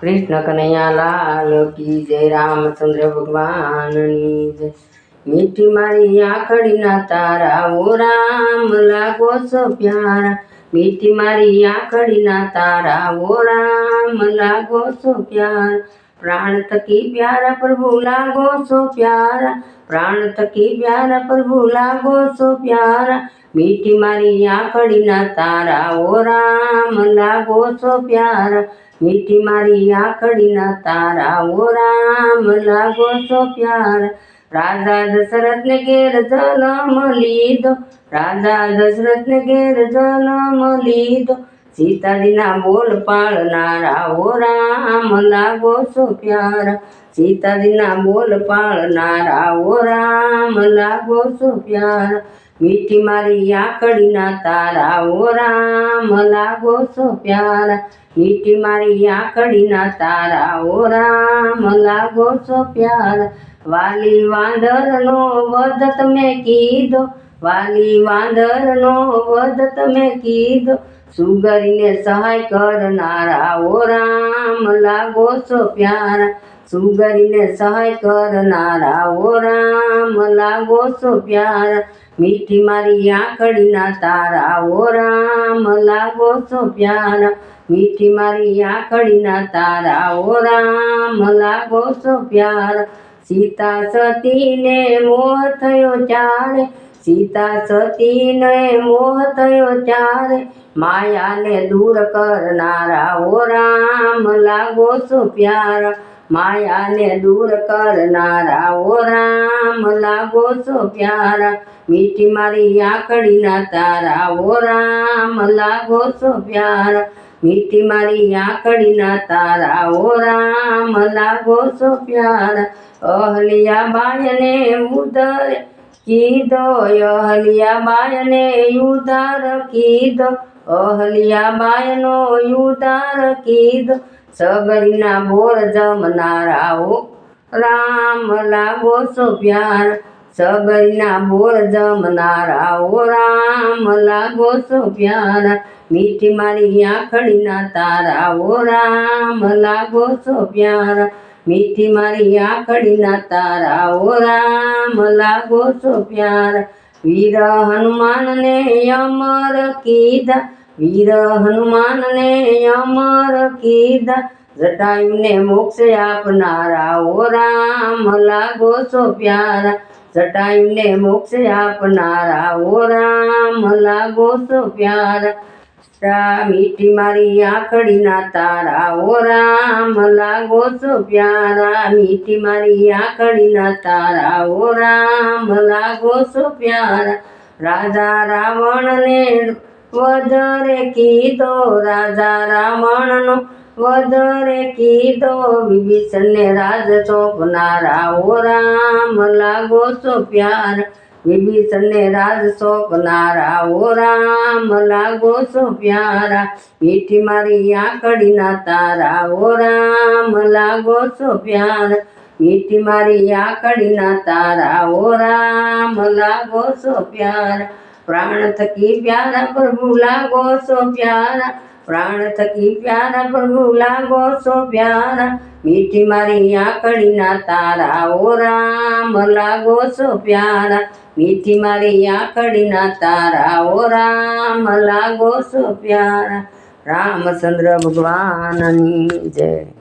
કૃષ્ણ કનૈયા લાલ કી જય રામચંદ્ર ભગવાનની જય. મીઠી મારી આંખડીના તારા ઓ રામ લાગો છો પ્યારા. મીઠી મારી આંખડીના તારા ઓ રામ લાગો છો પ્યારા. પ્રાણ તકી પ્યારા પ્રભુ લાગો છો પ્યારા. પ્રાણ તકી પ્યારા પ્રભુ લાગો છો પ્યારા. મીઠી મારી આંખડીના તારા ઓ રામ લાગો છો પ્યારા. મીઠી મારી આખડીના તારા ઓ રામ લાગો છો પ્યાર. રાજા દશરથને ઘેર જન્મ લીધો. રાજા દશરથને ઘેર જન્મ લીધો. સીતાજીના બોલ પાળનારા ઓ રામ લાગો છો પ્યારા. સીતાજીના બોલ પાળનારા ઓ રામ લાગો છો પ્યારા. મીઠી મારી આકડીના તારા ઓ રામ લાગો છો પ્યારા. મીઠી મારી આકડીના તારા ઓ રામ લાગો છો પ્યારા. વાલી વાંદરનો વધ તમે કીધો, વાલી વાંદરનો વધ તમે કીધો. સુગરીને સહાય કરનારા ઓ રામ લાગો છો પ્યારા. સુગરીને સહાય કરનારા ઓ રામ લાગો છો પ્યારા. મીઠી મારી આંખડીના તારા ઓ રામ લાગો છો પ્યારા. મીઠી મારી આંખડીના તારા ઓ રામ લાગો છો પ્યારા. સીતા સતીને મોહ થયો ચારે. સીતા સતીને મોહ થયો ચારે. માયાને દૂર કરનારા ઓ રામ લાગો છો પ્યારા. માયાને દૂર કરનારા ઓ રામ લાગો છો પ્યારા. મીઠી મારી આંકડીના તારા ઓ રામ લાગો છો પ્યારા. મીઠી મારી આંકડીના તારા ઓ રામ લાગો છો પ્યારા. અહલિયા બાયને ઉદર કીધો અહલિયા બાયને ઉદાર કીધો અહલિયા બાયનો ઉદાર કીધો. સબરીના બોર જમનારાઓ, રામ લાગો છો પ્યાર. સગરીના બોર જમનારાઓ, રામ લાગો છો પ્યાર. મીઠી મારી આંખડીના તારાઓ, રામ લાગો છો પ્યાર. મીઠી મારી આંખડીના તારાઓ, રામ લાગો છો પ્યાર. વીર હનુમાનને અમર કીધા વીર હનુમાનને અમર કીધા. જટાયુને મોક્ષ આપનારા ઓ રામ લાગો છો પ્યારા. જટાયુને મોક્ષ આપનારા ઓ રામ લાગો છો પ્યારા. મીઠી મારી આંખડીના તારા ઓ રામ લાગો છો પ્યારા. મીઠી મારી આંખડીના તારા ઓ રામ લાગો છો પ્યારા. રાજા રાવણને વધારે કીધો રાજા રાવણનો, વધારે કીધો વિભીષણને રાજ સોંપનારા ઓ રામ લાગો છો પ્યાર. વિભીષણને રાજ સોંપનારા ઓ રામ લાગો છો પ્યારા. મીઠી મારી આંકડીના તારા, ઓ રામ લાગો છો પ્યારા. મીઠી મારી આંકડીના તારા, ઓ રામ લાગો છો પ્યારા. પ્રાણ થકી પ્યારા પ્રભુ લાગો સો પ્યારા. પ્રાણ થકી પ્યારા પ્રભુ લાગો સો પ્યારા. મીઠી મારી આંકડીના તારા ઓ રામ લાગો સો પ્યારા. મીઠી મારી આંકડીના તારા ઓ રામ લાગો સો પ્યારા. રામચંદ્ર ભગવાનની જય.